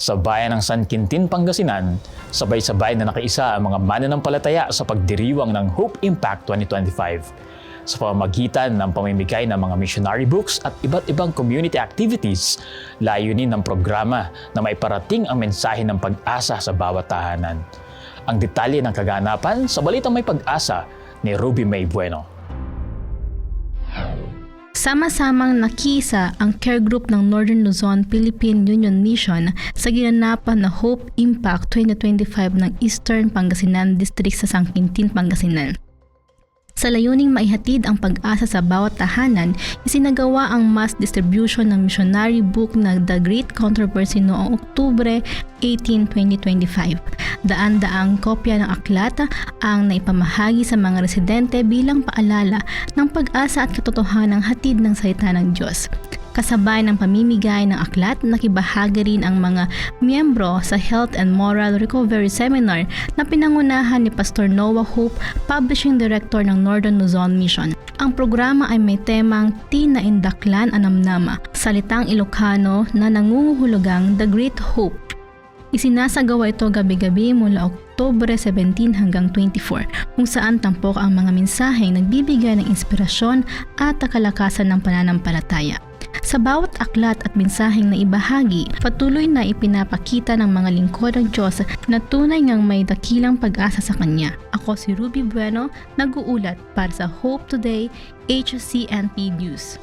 Sa bayan ng San Quintin, Pangasinan, sabay-sabay na nakiisa ang mga mananampalataya sa pagdiriwang ng Hope Impact 2025 sa pamamagitan ng pamimigay ng mga missionary books at iba't ibang community activities, layunin ng programa na may parating ang mensahe ng pag-asa sa bawat tahanan. Ang detalye ng kaganapan sa Balitang May Pag-asa ni Ruby May Bueno. Sama-samang nakisa ang care group ng Northern Luzon Philippine Union Mission sa ginanapan na Hope Impact 2025 ng Eastern Pangasinan District sa San Quintin, Pangasinan. Sa layuning maihatid ang pag-asa sa bawat tahanan, isinagawa ang mass distribution ng missionary book na The Great Controversy noong Oktubre 18, 2025. Daan-daang kopya ng aklat ang naipamahagi sa mga residente bilang paalala ng pag-asa at katotohanang hatid ng salita ng Diyos. Kasabay ng pamimigay ng aklat, nakibahagi rin ang mga miyembro sa Health and Moral Recovery Seminar na pinangunahan ni Pastor Noah Hope, Publishing Director ng Northern Luzon Mission. Ang programa ay may temang Tina Indaklan Anamnama, salitang Ilocano na nangunguhulugang The Great Hope Isinasagawa ito gabi-gabi mula Oktobre 17 hanggang 24 kung saan tampok ang mga mensaheng nagbibigay ng inspirasyon at kalakasan ng pananampalataya. Sa bawat aklat at mensaheng na ibahagi, patuloy na ipinapakita ng mga lingkod ng Diyos na tunay ngang may dakilang pag-asa sa Kanya. Ako si Ruby Bueno, nag-uulat para sa Hope Today, HCNP News.